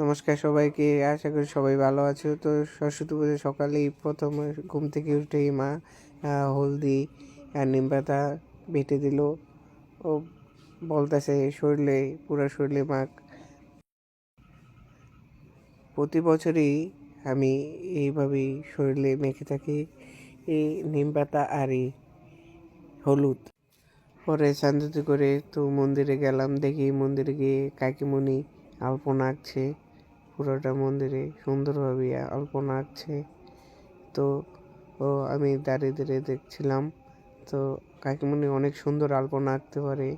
নমস্কার সবাইকে, আশা করি সবাই ভালো আছো। তো সরস্বতী পুজো সকালেই প্রথম ঘুম থেকে উঠেই মা হলদি আর নিম পাতা বেটে দিল। ও বলতেছে শরীরে, পুরো শরীরে মাখ। প্রতি বছরই আমি এইভাবেই শরীরে মেখে থাকি, এই নিম পাতা আর এই হলুদ। পরে শান্তিতে করে তো মন্দিরে গেলাম, দেখি মন্দিরে গিয়ে কাকিমণি আলপনা আঁকছে। পুরোটা মন্দিরে সুন্দরভাবে আলপনা আঁকছে। তো ও আমি দাঁড়িয়ে দাঁড়িয়ে দেখছিলাম। তো কাকিমণি অনেক সুন্দর আলপনা আঁকতে পারে।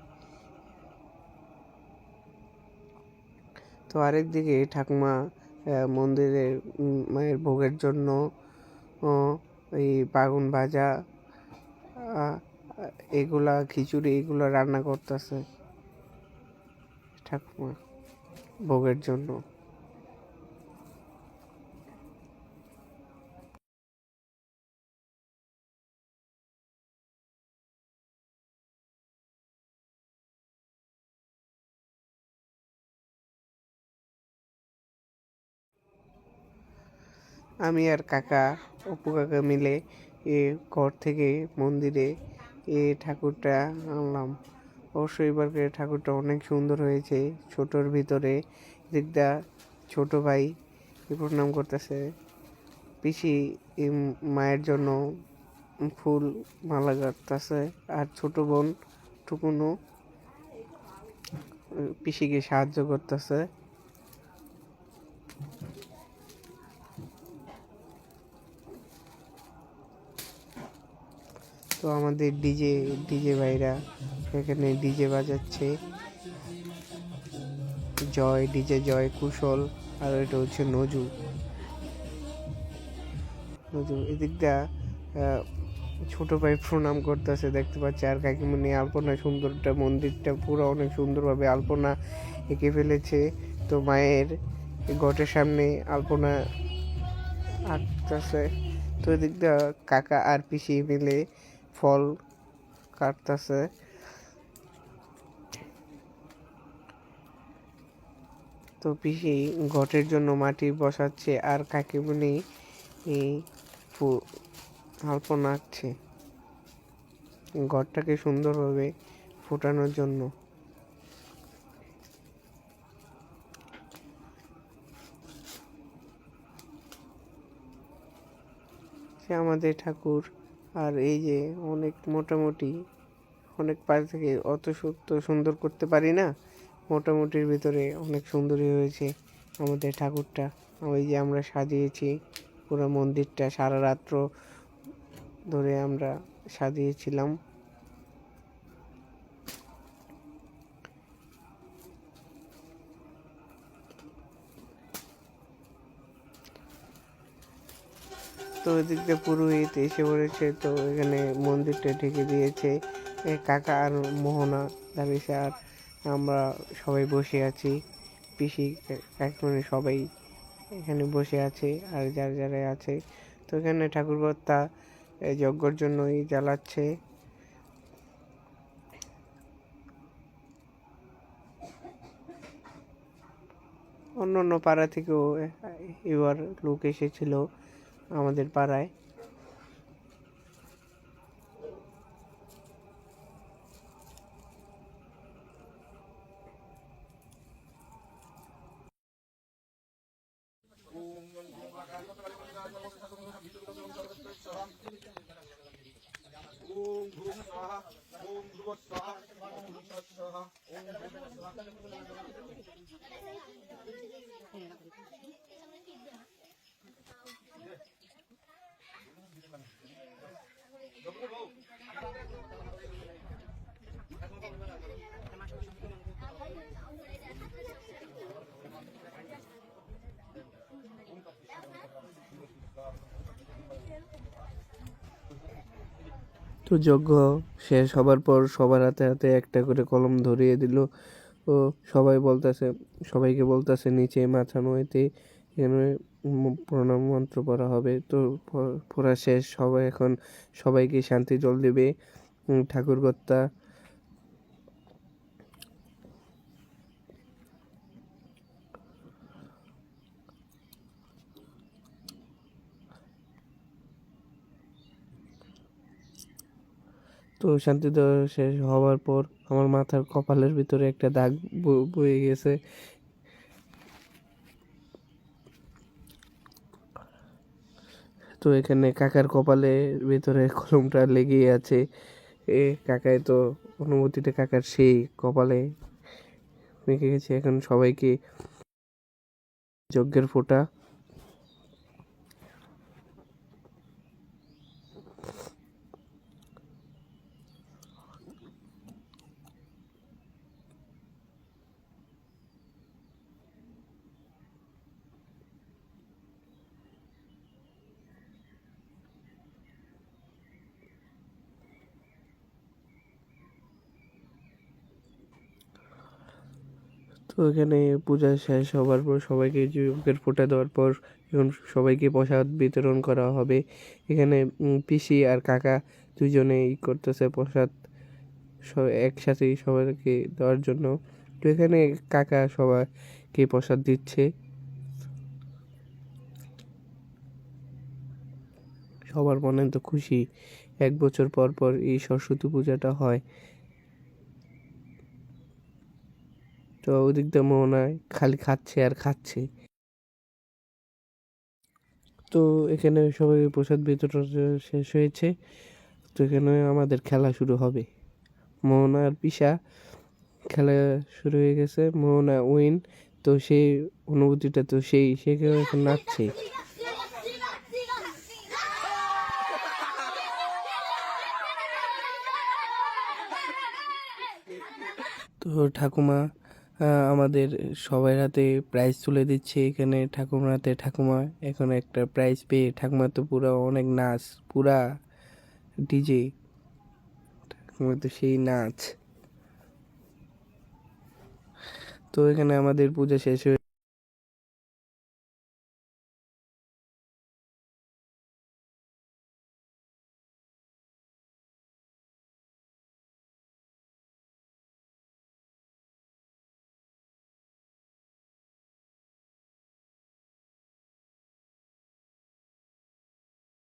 তো আরেক দিকে ঠাকুমা আহ, মন্দিরে মায়ের ভোগের জন্য এই বাগুন ভাজা এগুলা খিচুড়ি এগুলো রান্না করতেছে ঠাকুমা ভোগের জন্য। আমি আর কাকা, অপু কাকা মিলে এ ঘর থেকে মন্দিরে এ ঠাকুরটা আনলাম। অবশ্যই এবারকে ঠাকুরটা অনেক সুন্দর হয়েছে। ছোটোর ভিতরে দিকটা ছোট ভাই প্রণাম করতেছে। পিসি মায়ের জন্য ফুল মালা গাঁথতেছে আর ছোট বোন টুকুনো পিসিকে সাহায্য করতেছে। তো আমাদের ডিজে ডিজে ভাইরা এখানে ডিজে বাজাচ্ছে। জয়, ডিজে জয়, কুশল, আর এটা হচ্ছে নজু। নজু এদিকটা ছোট ভাই প্রণাম করতেছে, দেখতে পাচ্ছি। আর কাকিমণি আলপনা সুন্দরটা, মন্দিরটা পুরো অনেক সুন্দরভাবে আলপনা এঁকে ফেলেছে। তো মায়ের ঘটের সামনে আলপনা আঁকতেছে। তো এদিকটা কাকা আর পিসি মিলে ফল কাটতেছে। তো পিসি ঘটের জন্য মাটি বসাচ্ছে আর ফু- আলপনা আঁকছে ঘরটাকে সুন্দরভাবে ফোটানোর জন্য। আমাদের ঠাকুর আর এই যে অনেক মোটামুটি, অনেক পাশ থেকে অত সত্য সুন্দর করতে পারি না, মোটামুটির ভিতরে অনেক সুন্দরই হয়েছে আমাদের ঠাকুরটা। ওই যে আমরা সাজিয়েছি, পুরো মন্দিরটা সারা রাত্র ধরে আমরা সাজিয়েছিলাম। তো এদিক দিয়ে পুরোহিত এসে পড়েছে, তো এখানে মন্দিরটা ঢেকে দিয়েছে। কাকা আর মোহনা দাঁড়িয়েছে আর আমরা সবাই বসে আছি। পিসি কাকিমণি সবাই এখানে বসে আছে আর যার যারা আছে। তো এখানে ঠাকুরকর্তা এই যজ্ঞর জন্যই জ্বালাচ্ছে। অন্য অন্য পাড়া থেকেও এবার লোক এসেছিল। আমাদের পাড়ায়। তো যজ্ঞ শেষ হবার পর সবার হাতে হাতে একটা করে কলম ধরিয়ে দিল। ও সবাই বলতেছে সবাইকে বলতেছে নিচে মাথা নয়তে এখানে প্রণাম মন্ত্র পড়া হবে। তো পড়া শেষ। সবাই এখন সবাইকে শান্তি জল দেবে। উম, তো শান্তি দেওয়া শেষ হওয়ার পর আমার মাথার কপালের ভিতরে একটা দাগ বয়ে গেছে। তো এখানে কাকার কপালের ভিতরে কলমটা লেগেই আছে। এ কাকায় তো অনুভূতিটা কাকার সেই কপালে রেখে গেছে। এখন সবাইকে যজ্ঞের ফোঁটা তো এখানে পূজা শেষ হওয়ার পর সবাইকে যজ্ঞের ফোঁটা দেওয়ার পর এখন সবাইকে প্রসাদ বিতরণ করা হবে। এখানে পিসি আর কাকা দুজনেই করতেছে প্রসাদ স- একসাথেই সবাইকে দেওয়ার জন্য। তো এখানে কাকা সবাইকে প্রসাদ দিচ্ছে। সবার মনে তো খুশি। এক বছর পর পর এই সরস্বতী পূজাটা হয়। তো ওদিক দিয়ে মোহনায় খালি খাচ্ছে আর খাচ্ছে। তো এখানে সবাই প্রসাদ বিতরণ শেষ হয়েছে। তো এখানে আমাদের খেলা শুরু হবে। মোহনা আর পিসা খেলা শুরু হয়ে গেছে। মোহনা উইন তো সেই অনুভূতিটা তো সেই, সে কেউ এখন নাচছে। তো ঠাকুমা আমাদের সবার হাতে প্রাইজ তুলে দিচ্ছে এখানে ঠাকুমার হাতে ঠাকুমা এখন একটা প্রাইজ পেয়ে, ঠাকুমা তো পুরো অনেক নাচ, পুরা ডিজে ঠাকুমা তো সেই নাচ। তো এখানে আমাদের পূজা শেষ হয়ে